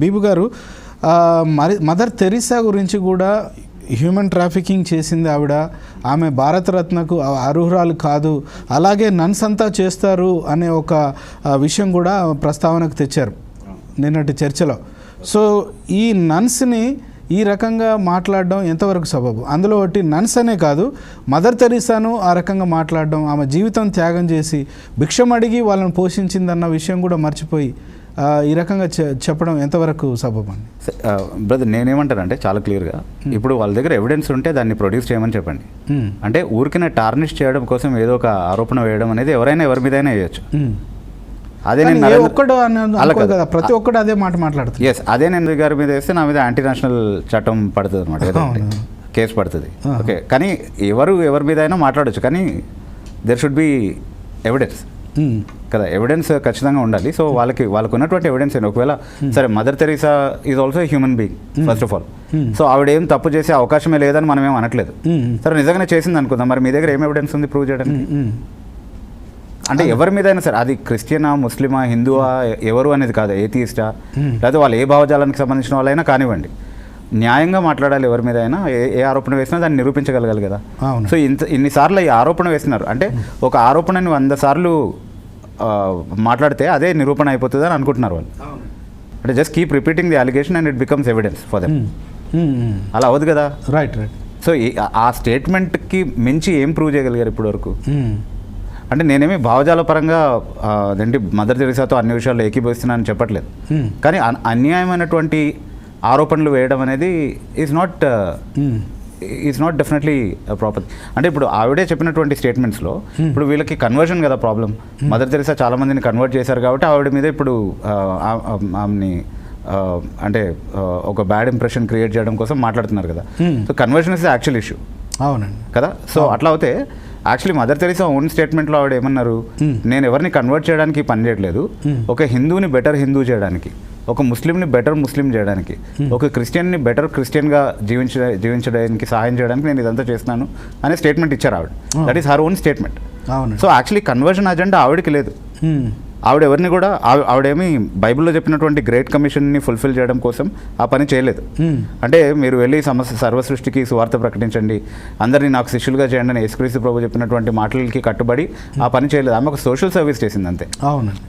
బీబు గారు మరి mother Teresa గురించి కూడా హ్యూమన్ ట్రాఫికింగ్ చేసింది ఆవిడ. ఆమె భారతరత్నకు అర్హురాలు కాదు. అలాగే నన్స్ అంతా చేస్తారు అనే ఒక విషయం కూడా ప్రస్తావనకు తెచ్చారు నిన్నటి చర్చలో. సో ఈ నన్స్ని ఈ రకంగా మాట్లాడడం ఎంతవరకు సబబు? అందులో ఒకటి నన్స్ అనే కాదు మదర్ తెరీసాను ఆ రకంగా మాట్లాడడం ఆమె జీవితం త్యాగం చేసి భిక్షం అడిగి వాళ్ళని పోషించిందన్న విషయం కూడా మర్చిపోయి ఈ రకంగా చెప్పడం ఎంతవరకు సబబు అండి బ్రదర్ నేనేమంటానంటే చాలా క్లియర్గా ఇప్పుడు వాళ్ళ దగ్గర ఎవిడెన్స్ ఉంటే దాన్ని ప్రొడ్యూస్ చేయమని చెప్పండి. అంటే ఊరికిన టార్నిష్ చేయడం కోసం ఏదో ఒక ఆరోపణ వేయడం అనేది ఎవరైనా ఎవరి మీదైనా వేయచ్చు మ్మ్. అదే నేను ఒక్కడు కాదు. ప్రతి ఒక్కడు అదే మాట మాట్లాడుతుంది ఎస్ అదే నేను గారి మీద వేస్తే నా మీద యాంటీ నేషనల్ చట్టం పడుతుంది అనమాట. కేసు పడుతుంది. ఓకే కానీ ఎవరు ఎవరి మీద అయినా మాట్లాడొచ్చు కానీ దెర్ షుడ్ బి ఎవిడెన్స్. కదా ఎవిడెన్స్ ఖచ్చితంగా ఉండాలి. సో వాళ్ళకి వాళ్ళకు ఉన్నటువంటి ఎవిడెన్స్ ఏంటి? ఒకవేళ సరే mother Teresa is also human being first of all so ఆవిడ ఏం తప్పు చేసే అవకాశమే లేదని మనం ఏం అనట్లేదు. సరే నిజంగానే చేసింది అనుకుందాం. మరి మీ దగ్గర ఏం ఎవిడెన్స్ ఉంది ప్రూవ్ చేయడానికి? అంటే ఎవరి మీద అయినా సరే అది క్రిస్టియనా ముస్లిమా హిందువా ఎవరు అనేది కాదు ఏథియిస్టా Hmm. లేకపోతే వాళ్ళు ఏ భావజాలానికి సంబంధించిన వాళ్ళైనా కానివ్వండి. న్యాయంగా మాట్లాడాలి ఎవరి మీద అయినా ఏ ఏ ఆరోపణ వేసినా దాన్ని నిరూపించగలగాలి కదా. సో ఇంత ఇన్నిసార్లు ఈ ఆరోపణ వేస్తున్నారు అంటే ఒక ఆరోపణని వంద సార్లు మాట్లాడితే అదే నిరూపణ అయిపోతుంది అని అనుకుంటున్నారు వాళ్ళు. అంటే just keep repeating the allegation and it becomes evidence for them. అలా అవ్వదు కదా. రైట్ రైట్ సో ఆ స్టేట్మెంట్కి మించి ఏం ప్రూవ్ చేయగలిగారు ఇప్పటివరకు? మ్మ్. అంటే నేనేమి భావజాల పరంగా అదేంటి మదర్ తెరిసాతో అన్ని విషయాల్లో ఏకీభవిస్తున్నానని చెప్పట్లేదు. కానీ అన్- అన్యాయమైనటువంటి ఆరోపణలు వేయడం అనేది is not. Is not definitely proper అంటే ఇప్పుడు ఆవిడే చెప్పినటువంటి స్టేట్మెంట్స్లో ఇప్పుడు వీళ్ళకి కన్వర్షన్ కదా ప్రాబ్లం మదర్ తెరిసా చాలా మందిని కన్వర్ట్ చేశారు కాబట్టి ఆవిడ మీద ఇప్పుడు ఆ- ఆమెని ఆ, అంటే ఆ, ఒక బ్యాడ్ ఇంప్రెషన్ క్రియేట్ చేయడం కోసం మాట్లాడుతున్నారు కదా. Hmm. So conversion is actual issue అవునండి. కదా? సో అట్లా అవుతే యాక్చువల్లీ మదర్ తెరీసా ఓన్ స్టేట్మెంట్లో ఆవిడ ఏమన్నారు? Hmm. నేను ఎవరిని కన్వర్ట్ చేయడానికి పని చేయట్లేదు. Hmm. ఒక హిందూని బెటర్ హిందూ చేయడానికి. ఒక ముస్లింని బెటర్ ముస్లిం చేయడానికి ఒక క్రిస్టియన్ని బెటర్ క్రిస్టియన్గా జీవించ జీవించడానికి సహాయం చేయడానికి నేను ఇదంతా చేస్తున్నాను అనే స్టేట్మెంట్ ఇచ్చారు ఆవిడ. That is her own statement so actually conversion agenda ఆవిడకి లేదు. మ్మ్. ఆవిడ ఎవరిని కూడా ఆవి- ఆవిడేమి బైబిల్లో చెప్పినటువంటి గ్రేట్ కమిషన్ని ఫుల్ఫిల్ చేయడం కోసం ఆ పని చేయలేదు. మ్మ్. అంటే మీరు వెళ్ళి సమస్య సర్వ సృష్టికి సువార్త ప్రకటించండి అందరినీ నాకు శిష్యులుగా చేయండి అని యేసుక్రీస్తు ప్రభు చెప్పినటువంటి మాటలకి కట్టుబడి ఆ పని చేయలేదు. ఆమె ఒక సోషల్ సర్వీస్ చేసింది అంతే. అవునండి